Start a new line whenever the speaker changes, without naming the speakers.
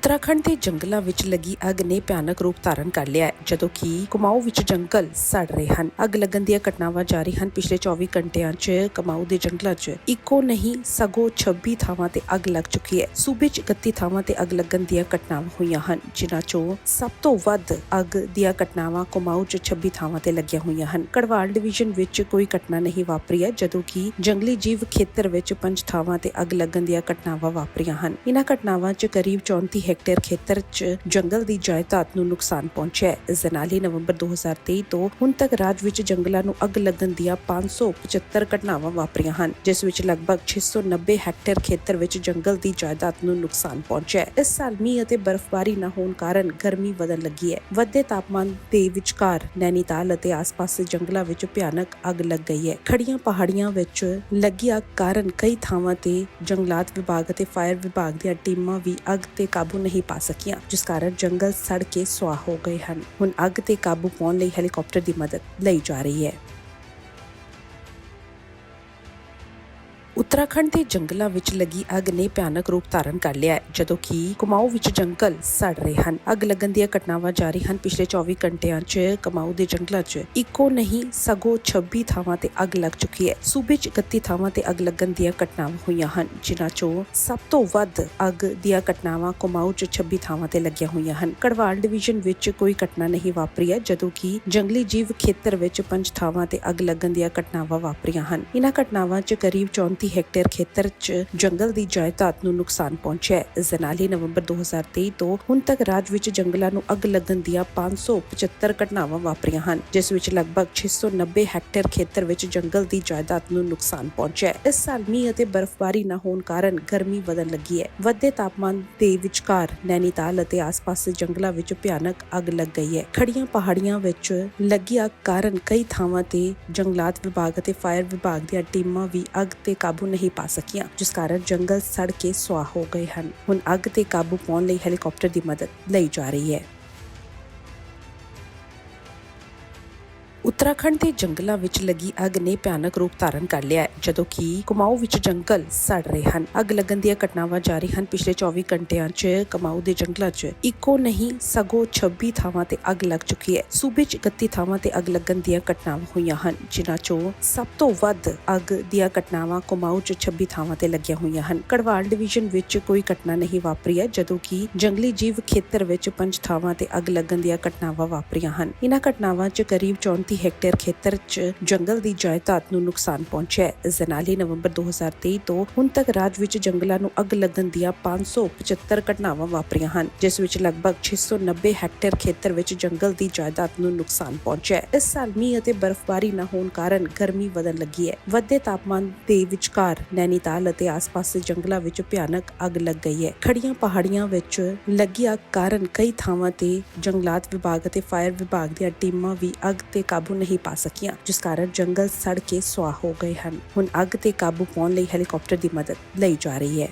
ਉੱਤਰਾਖੰਡ ਦੇ ਜੰਗਲਾਂ ਵਿੱਚ ਲੱਗੀ ਅੱਗ ਨੇ ਭਿਆਨਕ ਰੂਪ ਧਾਰਨ ਕਰ ਲਿਆ ਹੈ, ਜਦੋਂ ਕਿ ਕਮਾਊ ਵਿੱਚ ਜੰਗਲ ਸੜ ਰਹੇ ਹਨ। ਅੱਗ ਲੱਗਣ ਦੀਆਂ ਘਟਨਾਵਾਂ ਜਾਰੀ ਹਨ। ਪਿਛਲੇ 24 ਘੰਟਿਆਂ 'ਚ ਕਮਾਊ ਦੇ ਜੰਗਲਾਂ 'ਚ ਇੱਕੋ ਨਹੀਂ, ਸਗੋਂ 26 ਥਾਵਾਂ ਤੇ ਅੱਗ ਲੱਗ ਚੁੱਕੀ ਹੈ। ਸੂਬੇ 'ਚ 31 ਥਾਵਾਂ ਤੇ ਅੱਗ ਲੱਗਣ ਦੀਆਂ ਘਟਨਾਵਾਂ ਹੋਈਆਂ ਹਨ, ਜਿਨ੍ਹਾਂ 'ਚੋਂ ਸਭ ਤੋਂ ਵੱਧ ਅੱਗ ਦੀਆਂ ਘਟਨਾਵਾਂ ਕਮਾਊ 'ਚ 26 ਥਾਵਾਂ ਤੇ ਲੱਗੀਆਂ ਹੋਈਆਂ ਹਨ। ਕੜਵਾਲ ਡਿਵੀਜ਼ਨ ਵਿੱਚ ਕੋਈ ਘਟਨਾ ਨਹੀਂ ਵਾਪਰੀ ਹੈ, ਜਦੋਂ ਕਿ ਜੰਗਲੀ ਜੀਵ ਖੇਤਰ ਵਿੱਚ ਪੰਜ ਥਾਵਾਂ ਤੇ ਅੱਗ ਲੱਗਣ ਦੀਆਂ ਘਟਨਾਵਾਂ ਵਾਪਰੀਆਂ ਹਨ। ਇਨ੍ਹਾਂ ਘਟਨਾਵਾਂ 'ਚ ਕਰੀਬ 34 ਹੈਕਟੇਅਰ ਖੇਤਰ 'ਚ ਜੰਗਲ ਦੀ ਜਾਇਦਾਦ ਨੂੰ ਨੁਕਸਾਨ ਪਹੁੰਚਿਆ ਹੈ। ਇਸ ਦੇ ਨਾਲ ਹੀ ਨਵੰਬਰ 2023 ਤੋਂ ਹੁਣ ਤੱਕ ਰਾਜ ਵਿੱਚ ਜੰਗਲਾਂ ਨੂੰ ਅੱਗ ਲੱਗਣ ਦੀਆਂ 575 ਘਟਨਾਵਾਂ ਵਾਪਰੀਆਂ ਹਨ, ਜਿਸ ਵਿੱਚ ਲਗਭਗ 690 ਹੈਕਟੇਅਰ ਖੇਤਰ ਵਿੱਚ ਜੰਗਲ ਦੀ ਜਾਇਦਾਦ ਨੂੰ ਨੁਕਸਾਨ ਪਹੁੰਚਿਆ ਹੈ। ਇਸ ਸਾਲ ਮੀਂਹ ਅਤੇ ਬਰਫ਼ਬਾਰੀ ਨਾ ਹੋਣ ਕਾਰਨ ਗਰਮੀ ਵਧਣ ਲੱਗੀ ਹੈ। ਵੱਧਦੇ ਤਾਪਮਾਨ ਦੇ ਵਿਚਕਾਰ ਨੈਨੀਤਾਲ ਅਤੇ ਆਸ-ਪਾਸ ਦੇ ਜੰਗਲਾਂ ਵਿੱਚ ਭਿਆਨਕ ਅੱਗ ਲੱਗ ਗਈ ਹੈ। ਖੜੀਆਂ ਪਹਾੜੀਆਂ ਵਿੱਚ ਲੱਗੀ ਅੱਗ ਕਾਰਨ ਕਈ ਥਾਵਾਂ ਤੇ ਜੰਗਲਾਤ ਵਿਭਾਗ ਅਤੇ ਫਾਇਰ ਵਿਭਾਗ ਦੀਆਂ ਟੀਮਾਂ ਵੀ ਅੱਗ ਤੇ ਕਾਬੂ ਨਹੀਂ ਪਾ ਸਕੀਆਂ, ਜਿਸ ਕਾਰਨ ਜੰਗਲ ਸੜ ਕੇ ਸੁਆਹ ਹੋ ਗਏ ਹਨ। ਹੁਣ ਅੱਗ ਤੇ ਕਾਬੂ ਪਾਉਣ ਲਈ ਹੈਲੀਕਾਪਟਰ ਦੀ ਮਦਦ ਲਈ ਜਾ ਰਹੀ ਹੈ। ਉੱਤਰਾਖੰਡ ਦੇ ਜੰਗਲਾਂ ਵਿੱਚ ਲੱਗੀ ਅੱਗ ਨੇ ਭਿਆਨਕ ਰੂਪ ਧਾਰਨ ਕਰ ਲਿਆ ਹੈ, ਜਦੋਂ ਕਿ ਕਮਾਊ ਵਿੱਚ ਜੰਗਲ ਸੜ ਰਹੇ ਹਨ। ਅੱਗ ਲੱਗਣ ਦੀਆਂ ਘਟਨਾਵਾਂ ਜਾਰੀ ਹਨ। ਪਿਛਲੇ 24 ਘੰਟਿਆਂ 'ਚ ਕਮਾਊ ਦੇ ਜੰਗਲਾਂ 'ਚ ਇੱਕੋ ਨਹੀਂ, ਸਗੋਂ 26 ਥਾਵਾਂ ਤੇ ਅੱਗ ਲੱਗ ਚੁੱਕੀ ਹੈ। ਸੂਬੇ 'ਚ 31 ਥਾਵਾਂ ਤੇ ਅੱਗ ਲੱਗਣ ਦੀਆਂ ਘਟਨਾਵਾਂ ਹੋਈਆਂ ਹਨ, ਜਿਨ੍ਹਾਂ 'ਚੋਂ ਸਭ ਤੋਂ ਵੱਧ ਅੱਗ ਦੀਆਂ ਘਟਨਾਵਾਂ ਕਮਾਊ 'ਚ 26 ਥਾਵਾਂ ਤੇ ਲੱਗੀਆਂ ਹੋਈਆਂ ਹਨ। ਕੜਵਾਲ ਡਿਵੀਜ਼ਨ ਵਿੱਚ ਕੋਈ ਘਟਨਾ ਨਹੀਂ ਵਾਪਰੀ ਹੈ, ਜਦੋਂ ਕਿ ਜੰਗਲੀ ਜੀਵ ਖੇਤਰ ਵਿੱਚ ਪੰਜ ਥਾਵਾਂ ਤੇ ਅੱਗ ਲੱਗਣ ਦੀਆਂ ਘਟਨਾਵਾਂ ਵਾਪਰੀਆਂ ਹਨ। ਇਨ੍ਹਾਂ ਘਟਨਾਵਾਂ 'ਚ ਕਰੀਬ 34 ਹੈਕਟੇਅਰ ਖੇਤਰ 'ਚ ਜੰਗਲ ਦੀ ਜਾਇਦਾਦ ਨੂੰ ਨੁਕਸਾਨ ਪਹੁੰਚਿਆ ਹੈ। ਇਸ ਦੇ ਨਾਲ ਹੀ ਨਵੰਬਰ 2023 ਤੋਂ ਹੁਣ ਤੱਕ ਰਾਜ ਵਿੱਚ ਜੰਗਲਾਂ ਨੂੰ ਅੱਗ ਲੱਗਣ ਦੀਆਂ 575 ਘਟਨਾਵਾਂ ਵਾਪਰੀਆਂ ਹਨ, ਜਿਸ ਵਿੱਚ ਲਗਭਗ 690 ਹੈਕਟੇਅਰ ਖੇਤਰ ਵਿੱਚ ਜੰਗਲ ਦੀ ਜਾਇਦਾਦ ਨੂੰ ਨੁਕਸਾਨ ਪਹੁੰਚਿਆ ਹੈ। ਇਸ ਸਾਲ ਮੀਂਹ ਅਤੇ ਬਰਫ਼ਬਾਰੀ ਨਾ ਹੋਣ ਕਾਰਨ ਗਰਮੀ ਵਧਣ ਲੱਗੀ ਹੈ। ਵੱਧਦੇ ਤਾਪਮਾਨ ਦੇ ਵਿਚਕਾਰ ਨੈਨੀਤਾਲ ਅਤੇ ਆਸ-ਪਾਸ ਦੇ ਜੰਗਲਾਂ ਵਿੱਚ ਭਿਆਨਕ ਅੱਗ ਲੱਗ ਗਈ ਹੈ। ਖੜੀਆਂ ਪਹਾੜੀਆਂ ਵਿੱਚ ਲੱਗੀ ਅੱਗ ਕਾਰਨ ਕਈ ਥਾਵਾਂ ਤੇ ਜੰਗਲਾਤ ਵਿਭਾਗ ਅਤੇ ਫਾਇਰ ਵਿਭਾਗ ਦੀਆਂ ਟੀਮਾਂ ਵੀ ਅੱਗ ਤੇ ਕਾਬੂ ਕਾਬੂ ਨਹੀਂ ਪਾ ਸਕੀਆਂ, ਜਿਸ ਕਾਰਨ ਜੰਗਲ ਸੜ ਕੇ ਸੁਆਹ ਹੋ ਗਏ ਹਨ। ਹੁਣ ਅੱਗ ਤੇ ਕਾਬੂ ਪਾਉਣ ਲਈ ਹੈਲੀਕਾਪਟਰ ਦੀ ਮਦਦ ਲਈ ਜਾ ਰਹੀ ਹੈ। ਉੱਤਰਾਖੰਡ ਦੇ ਜੰਗਲਾਂ ਵਿੱਚ ਲੱਗੀ ਅੱਗ ਨੇ ਭਿਆਨਕ ਰੂਪ ਧਾਰਨ ਕਰ ਲਿਆ ਹੈ, ਜਦੋਂ ਕਿ ਕਮਾਊ ਵਿੱਚ ਜੰਗਲ ਸੜ ਰਹੇ ਹਨ। ਅੱਗ ਲੱਗਣ ਦੀਆਂ ਘਟਨਾਵਾਂ ਜਾਰੀ ਹਨ। ਪਿਛਲੇ 24 ਘੰਟਿਆਂ 'ਚ ਕਮਾਊ ਦੇ ਜੰਗਲਾਂ 'ਚ ਕੁਮਾਊ ਇੱਕੋ ਨਹੀਂ, ਸਗੋਂ 26 ਥਾਵਾਂ ਤੇ ਅੱਗ ਲੱਗ ਚੁੱਕੀ ਹੈ। ਸੂਬੇ 'ਚ 31 ਥਾਵਾਂ ਤੇ ਅੱਗ ਲੱਗਣ ਦੀਆਂ ਘਟਨਾਵਾਂ ਹੋਈਆਂ ਹਨ, ਜਿਨ੍ਹਾਂ 'ਚੋਂ ਸਭ ਤੋਂ ਵੱਧ ਅੱਗ ਦੀਆਂ ਘਟਨਾਵਾਂ ਕਮਾਊ 'ਚ 26 ਥਾਵਾਂ ਤੇ ਲੱਗੀਆਂ ਹੋਈਆਂ ਹਨ। ਕੜਵਾਲ ਡਿਵੀਜ਼ਨ ਵਿੱਚ ਕੋਈ ਘਟਨਾ ਨਹੀਂ ਵਾਪਰੀ ਹੈ, ਜਦੋਂ ਕਿ ਜੰਗਲੀ ਜੀਵ ਖੇਤਰ ਵਿੱਚ ਪੰਜ ਥਾਵਾਂ ਤੇ ਅੱਗ ਲੱਗਣ ਦੀਆਂ ਘਟਨਾਵਾਂ ਵਾਪਰੀਆਂ ਹਨ। ਇਨ੍ਹਾਂ ਘਟਨਾਵਾਂ 'ਚ ਕਰੀਬ 34 ਹੈਕਟੇਅਰ ਖੇਤਰ 'ਚ ਜੰਗਲ ਦੀ ਜਾਇਦਾਦ ਨੂੰ ਨੁਕਸਾਨ ਪਹੁੰਚਿਆ ਹੈ। ਇਸ ਦੇ ਨਾਲ ਹੀ ਨਵੰਬਰ 2023 ਤੋਂ ਹੁਣ ਤੱਕ ਰਾਜ ਵਿੱਚ ਜੰਗਲਾਂ ਨੂੰ ਅੱਗ ਲੱਗਣ ਦੀਆਂ 575 ਘਟਨਾਵਾਂ ਵਾਪਰੀਆਂ ਹਨ, ਜਿਸ ਵਿੱਚ ਲਗਭਗ 690 ਹੈਕਟੇਅਰ ਖੇਤਰ ਵਿੱਚ ਜੰਗਲ ਦੀ ਜਾਇਦਾਦ ਨੂੰ ਨੁਕਸਾਨ ਪਹੁੰਚਿਆ ਹੈ। ਇਸ ਸਾਲ ਮੀਂਹ ਅਤੇ ਬਰਫ਼ਬਾਰੀ ਨਾ ਹੋਣ ਕਾਰਨ ਗਰਮੀ ਵਧਣ ਲੱਗੀ ਹੈ। ਵੱਧਦੇ ਤਾਪਮਾਨ ਦੇ ਵਿਚਕਾਰ ਨੈਨੀਤਾਲ ਅਤੇ ਆਸ-ਪਾਸ ਦੇ ਜੰਗਲਾਂ ਵਿੱਚ ਭਿਆਨਕ ਅੱਗ ਲੱਗ ਗਈ ਹੈ। ਖੜੀਆਂ ਪਹਾੜੀਆਂ ਵਿੱਚ ਲੱਗੀ ਅੱਗ ਕਾਰਨ ਕਈ ਥਾਵਾਂ ਤੇ ਜੰਗਲਾਤ ਵਿਭਾਗ ਅਤੇ ਫਾਇਰ ਵਿਭਾਗ ਦੀਆਂ ਟੀਮਾਂ ਵੀ ਅੱਗ ਤੇ ਕਾਬੂ ਨਹੀਂ ਪਾ ਸਕੀਆਂ, ਜਿਸ ਕਾਰਨ ਜੰਗਲ ਸੜ ਕੇ ਸੁਆਹ ਹੋ ਗਏ ਹਨ। ਹੁਣ ਅੱਗ ਤੇ ਕਾਬੂ ਪਾਉਣ ਲਈ ਹੈਲੀਕਾਪਟਰ ਦੀ ਮਦਦ ਲਈ ਜਾ ਰਹੀ ਹੈ।